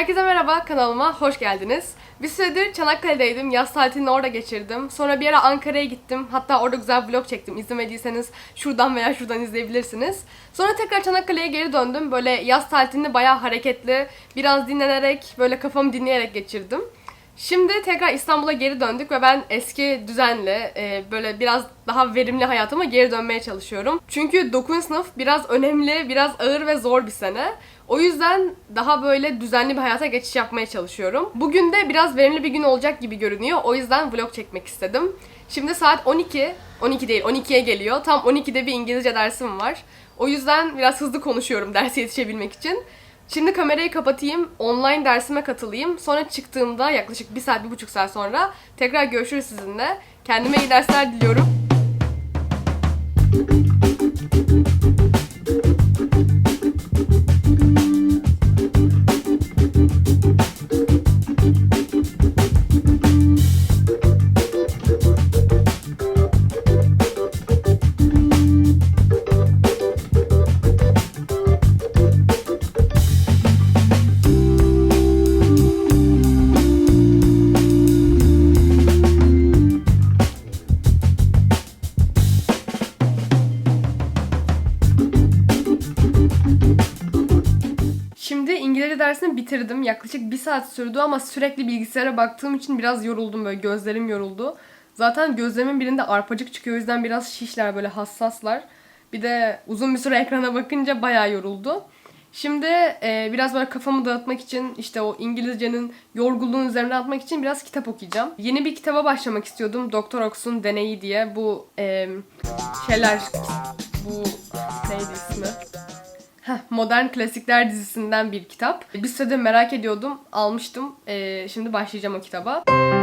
Herkese merhaba, kanalıma hoş geldiniz. Bir süredir Çanakkale'deydim, yaz tatilini orada geçirdim. Sonra bir ara Ankara'ya gittim. Hatta orada güzel vlog çektim. İzlemediyseniz şuradan veya şuradan izleyebilirsiniz. Sonra tekrar Çanakkale'ye geri döndüm. Böyle yaz tatilini bayağı hareketli, biraz dinlenerek, böyle kafamı dinleyerek geçirdim. Şimdi tekrar İstanbul'a geri döndük ve ben eski düzenle e, böyle biraz daha verimli hayatıma geri dönmeye çalışıyorum. Çünkü 9. sınıf biraz önemli, biraz ağır ve zor bir sene. O yüzden daha böyle düzenli bir hayata geçiş yapmaya çalışıyorum. Bugün de biraz verimli bir gün olacak gibi görünüyor. O yüzden vlog çekmek istedim. Şimdi saat 12, 12 değil 12'ye geliyor. Tam 12'de bir İngilizce dersim var. O yüzden biraz hızlı konuşuyorum derse yetişebilmek için. Şimdi kamerayı kapatayım, online dersime katılayım. Sonra çıktığımda yaklaşık bir saat, bir buçuk saat sonra tekrar görüşürüz sizinle. Kendime iyi dersler diliyorum. Bitirdim. Yaklaşık bir saat sürdü ama sürekli bilgisayara baktığım için biraz yoruldum böyle gözlerim yoruldu. Zaten gözlerimin birinde arpacık çıkıyor o yüzden biraz şişler böyle hassaslar. Bir de uzun bir süre ekrana bakınca bayağı yoruldu. Şimdi e, biraz böyle kafamı dağıtmak için işte o İngilizcenin yorgunluğun üzerine atmak için biraz kitap okuyacağım. Yeni bir kitaba başlamak istiyordum. Doktor Ox'un Deneyi diye. Bu e, şeyler bu neydi ismi? Heh, Modern Klasikler dizisinden bir kitap. Süredir merak ediyordum. Almıştım. Ee, şimdi başlayacağım o kitaba. Kitap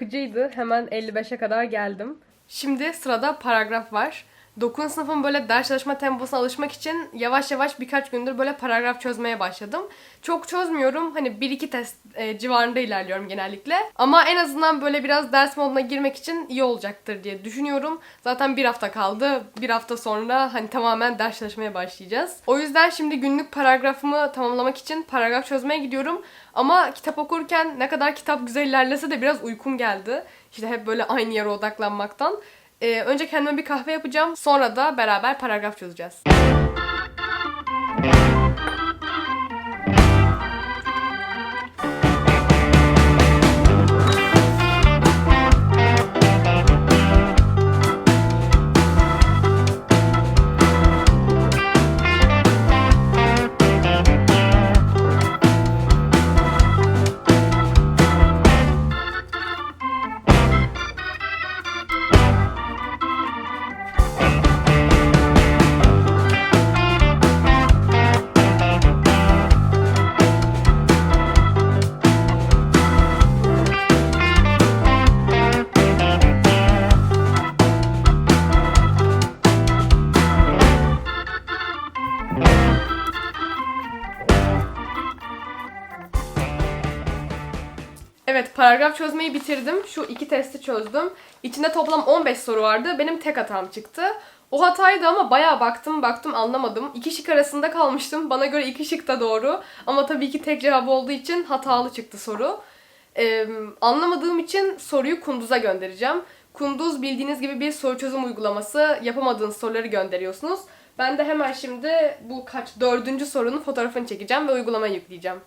akıcıydı. Hemen 55'e kadar geldim. Şimdi sırada paragraf var. 9. sınıfın böyle ders çalışma temposuna alışmak için yavaş yavaş birkaç gündür böyle paragraf çözmeye başladım. Çok çözmüyorum. Hani 1-2 test e, civarında ilerliyorum genellikle. Ama en azından böyle biraz ders moduna girmek için iyi olacaktır diye düşünüyorum. Zaten bir hafta kaldı. Bir hafta sonra hani tamamen ders çalışmaya başlayacağız. O yüzden şimdi günlük paragrafımı tamamlamak için paragraf çözmeye gidiyorum. Ama kitap okurken ne kadar kitap güzel ilerlese de biraz uykum geldi. İşte hep böyle aynı yere odaklanmaktan. Ee, önce kendime bir kahve yapacağım. Sonra da beraber paragraf çözeceğiz. Evet paragraf çözmeyi bitirdim. Şu iki testi çözdüm. İçinde toplam 15 soru vardı. Benim tek hatam çıktı. O hataydı ama bayağı baktım baktım anlamadım. İki şık arasında kalmıştım. Bana göre iki şık da doğru. Ama tabii ki tek cevap olduğu için hatalı çıktı soru. Ee, anlamadığım için soruyu Kunduz'a göndereceğim. Kunduz bildiğiniz gibi bir soru çözüm uygulaması. Yapamadığınız soruları gönderiyorsunuz. Ben de hemen şimdi bu kaç dördüncü sorunun fotoğrafını çekeceğim ve uygulamaya yükleyeceğim.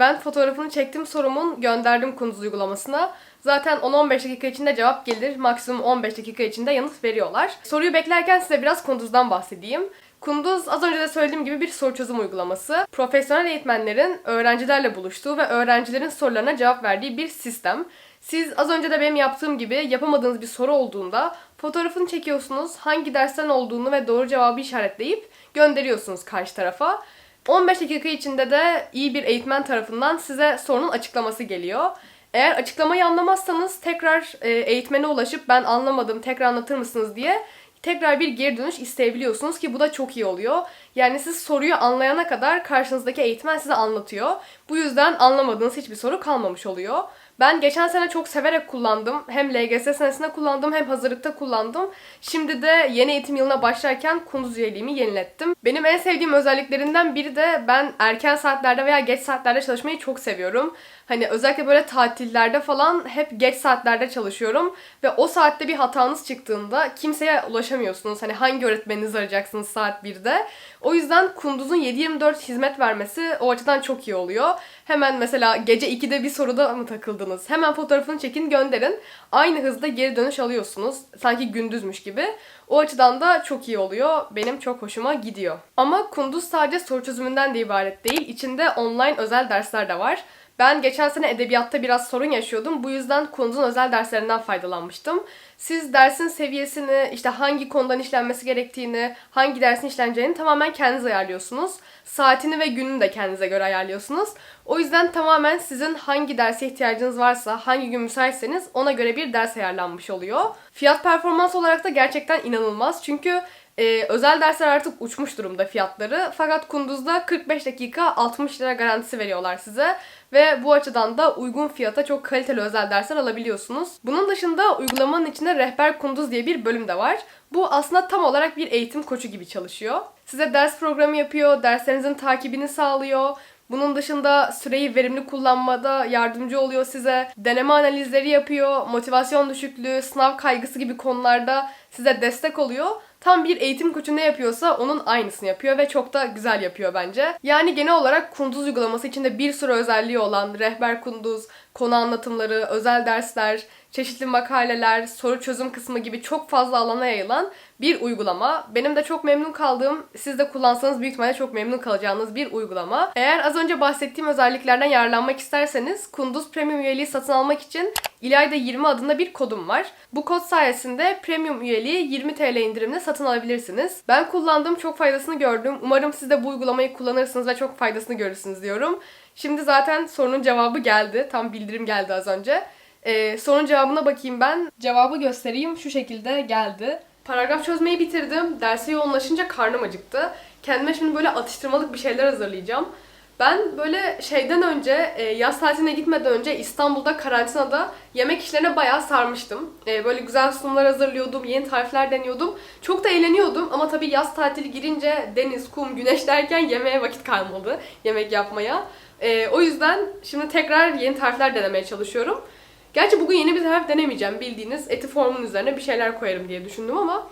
Ben fotoğrafını çektim sorumun gönderdim Kunduz uygulamasına. Zaten 10-15 dakika içinde cevap gelir. Maksimum 15 dakika içinde yanıt veriyorlar. Soruyu beklerken size biraz Kunduz'dan bahsedeyim. Kunduz az önce de söylediğim gibi bir soru çözüm uygulaması. Profesyonel eğitmenlerin öğrencilerle buluştuğu ve öğrencilerin sorularına cevap verdiği bir sistem. Siz az önce de benim yaptığım gibi yapamadığınız bir soru olduğunda fotoğrafını çekiyorsunuz, hangi dersten olduğunu ve doğru cevabı işaretleyip gönderiyorsunuz karşı tarafa. 15 dakika içinde de iyi bir eğitmen tarafından size sorunun açıklaması geliyor. Eğer açıklamayı anlamazsanız tekrar e, eğitmene ulaşıp ben anlamadım tekrar anlatır mısınız diye tekrar bir geri dönüş isteyebiliyorsunuz ki bu da çok iyi oluyor. Yani siz soruyu anlayana kadar karşınızdaki eğitmen size anlatıyor. Bu yüzden anlamadığınız hiçbir soru kalmamış oluyor. Ben geçen sene çok severek kullandım. Hem LGS senesinde kullandım hem hazırlıkta kullandım. Şimdi de yeni eğitim yılına başlarken kunduz üyeliğimi yenilettim. Benim en sevdiğim özelliklerinden biri de ben erken saatlerde veya geç saatlerde çalışmayı çok seviyorum. Hani özellikle böyle tatillerde falan hep geç saatlerde çalışıyorum ve o saatte bir hatanız çıktığında kimseye ulaşamıyorsunuz. Hani hangi öğretmeninizi arayacaksınız saat 1'de. O yüzden Kunduz'un 7-24 hizmet vermesi o açıdan çok iyi oluyor. Hemen mesela gece 2'de bir soruda mı takıldınız? Hemen fotoğrafını çekin gönderin. Aynı hızda geri dönüş alıyorsunuz. Sanki gündüzmüş gibi. O açıdan da çok iyi oluyor. Benim çok hoşuma gidiyor. Ama Kunduz sadece soru çözümünden de ibaret değil. İçinde online özel dersler de var. Ben geçen sene edebiyatta biraz sorun yaşıyordum. Bu yüzden Kunduz'un özel derslerinden faydalanmıştım. Siz dersin seviyesini, işte hangi konudan işlenmesi gerektiğini, hangi dersin işleneceğini tamamen kendiniz ayarlıyorsunuz. Saatini ve gününü de kendinize göre ayarlıyorsunuz. O yüzden tamamen sizin hangi derse ihtiyacınız varsa, hangi gün müsaitseniz ona göre bir ders ayarlanmış oluyor. Fiyat performans olarak da gerçekten inanılmaz. Çünkü ee, özel dersler artık uçmuş durumda fiyatları. Fakat Kunduz'da 45 dakika 60 lira garantisi veriyorlar size. Ve bu açıdan da uygun fiyata çok kaliteli özel dersler alabiliyorsunuz. Bunun dışında uygulamanın içinde Rehber Kunduz diye bir bölüm de var. Bu aslında tam olarak bir eğitim koçu gibi çalışıyor. Size ders programı yapıyor, derslerinizin takibini sağlıyor. Bunun dışında süreyi verimli kullanmada yardımcı oluyor size. Deneme analizleri yapıyor, motivasyon düşüklüğü, sınav kaygısı gibi konularda size destek oluyor tam bir eğitim koçu ne yapıyorsa onun aynısını yapıyor ve çok da güzel yapıyor bence. Yani genel olarak Kunduz uygulaması içinde bir sürü özelliği olan Rehber Kunduz, konu anlatımları, özel dersler, çeşitli makaleler, soru çözüm kısmı gibi çok fazla alana yayılan bir uygulama. Benim de çok memnun kaldığım, siz de kullansanız büyük ihtimalle çok memnun kalacağınız bir uygulama. Eğer az önce bahsettiğim özelliklerden yararlanmak isterseniz Kunduz Premium üyeliği satın almak için İlayda 20 adında bir kodum var. Bu kod sayesinde Premium üyeliği 20 TL indirimle satın alabilirsiniz. Ben kullandığım çok faydasını gördüm. Umarım siz de bu uygulamayı kullanırsınız ve çok faydasını görürsünüz diyorum. Şimdi zaten sorunun cevabı geldi. Tam bildirim geldi az önce. Ee, sorunun cevabına bakayım ben. Cevabı göstereyim. Şu şekilde geldi. Paragraf çözmeyi bitirdim. Derse yoğunlaşınca karnım acıktı. Kendime şimdi böyle atıştırmalık bir şeyler hazırlayacağım. Ben böyle şeyden önce, e, yaz tatiline gitmeden önce İstanbul'da karantinada yemek işlerine bayağı sarmıştım. E, böyle güzel sunumlar hazırlıyordum, yeni tarifler deniyordum. Çok da eğleniyordum ama tabii yaz tatili girince deniz, kum, güneş derken yemeğe vakit kalmadı. Yemek yapmaya. E, o yüzden şimdi tekrar yeni tarifler denemeye çalışıyorum. Gerçi bugün yeni bir tarif denemeyeceğim. Bildiğiniz eti formun üzerine bir şeyler koyarım diye düşündüm ama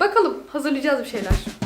bakalım hazırlayacağız bir şeyler.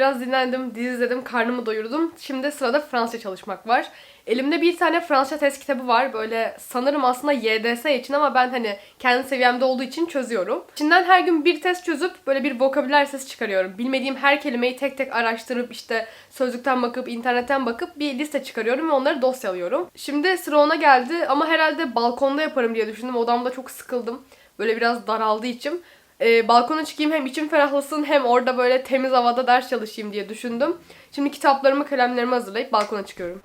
Biraz dinlendim, dizi izledim, karnımı doyurdum. Şimdi sırada Fransızca çalışmak var. Elimde bir tane Fransızca test kitabı var. Böyle sanırım aslında YDS için ama ben hani kendi seviyemde olduğu için çözüyorum. İçinden her gün bir test çözüp böyle bir vokabüler sesi çıkarıyorum. Bilmediğim her kelimeyi tek tek araştırıp işte sözlükten bakıp internetten bakıp bir liste çıkarıyorum ve onları dosyalıyorum. Şimdi sıra ona geldi ama herhalde balkonda yaparım diye düşündüm. Odamda çok sıkıldım. Böyle biraz daraldığı için e, balkona çıkayım hem içim ferahlasın hem orada böyle temiz havada ders çalışayım diye düşündüm. Şimdi kitaplarımı, kalemlerimi hazırlayıp balkona çıkıyorum.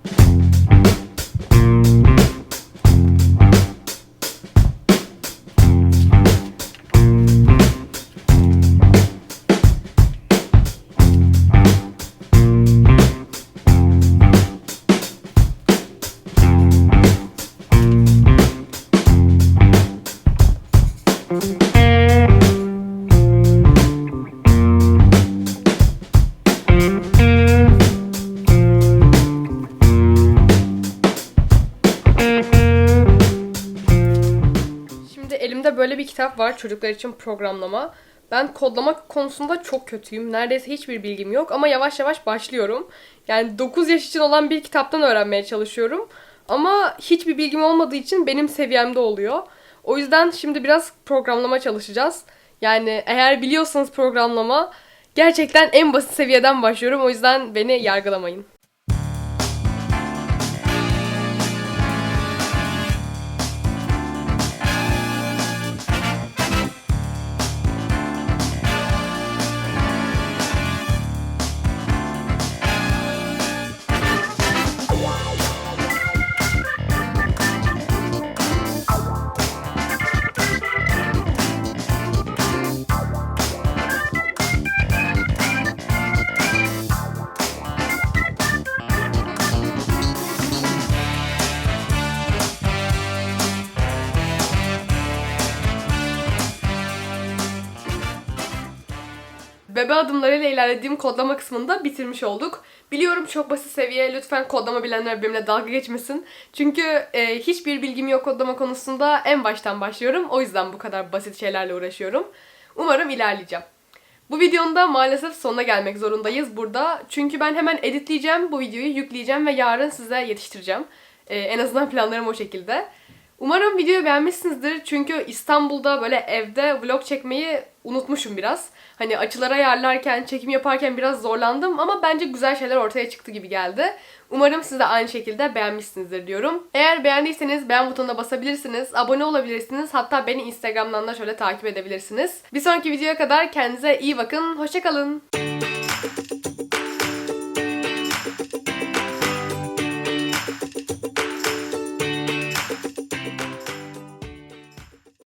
Kitap var çocuklar için programlama. Ben kodlama konusunda çok kötüyüm. Neredeyse hiçbir bilgim yok ama yavaş yavaş başlıyorum. Yani 9 yaş için olan bir kitaptan öğrenmeye çalışıyorum. Ama hiçbir bilgim olmadığı için benim seviyemde oluyor. O yüzden şimdi biraz programlama çalışacağız. Yani eğer biliyorsanız programlama gerçekten en basit seviyeden başlıyorum. O yüzden beni yargılamayın. Bebe adımlarıyla ilerlediğim kodlama kısmında bitirmiş olduk. Biliyorum çok basit seviye. Lütfen kodlama bilenler benimle dalga geçmesin. Çünkü e, hiçbir bilgim yok kodlama konusunda. En baştan başlıyorum. O yüzden bu kadar basit şeylerle uğraşıyorum. Umarım ilerleyeceğim. Bu videonun da maalesef sonuna gelmek zorundayız burada. Çünkü ben hemen editleyeceğim, bu videoyu yükleyeceğim ve yarın size yetiştireceğim. E, en azından planlarım o şekilde. Umarım videoyu beğenmişsinizdir. Çünkü İstanbul'da böyle evde vlog çekmeyi unutmuşum biraz. Hani açıları ayarlarken, çekim yaparken biraz zorlandım ama bence güzel şeyler ortaya çıktı gibi geldi. Umarım siz de aynı şekilde beğenmişsinizdir diyorum. Eğer beğendiyseniz beğen butonuna basabilirsiniz, abone olabilirsiniz, hatta beni Instagram'dan da şöyle takip edebilirsiniz. Bir sonraki videoya kadar kendinize iyi bakın, hoşçakalın.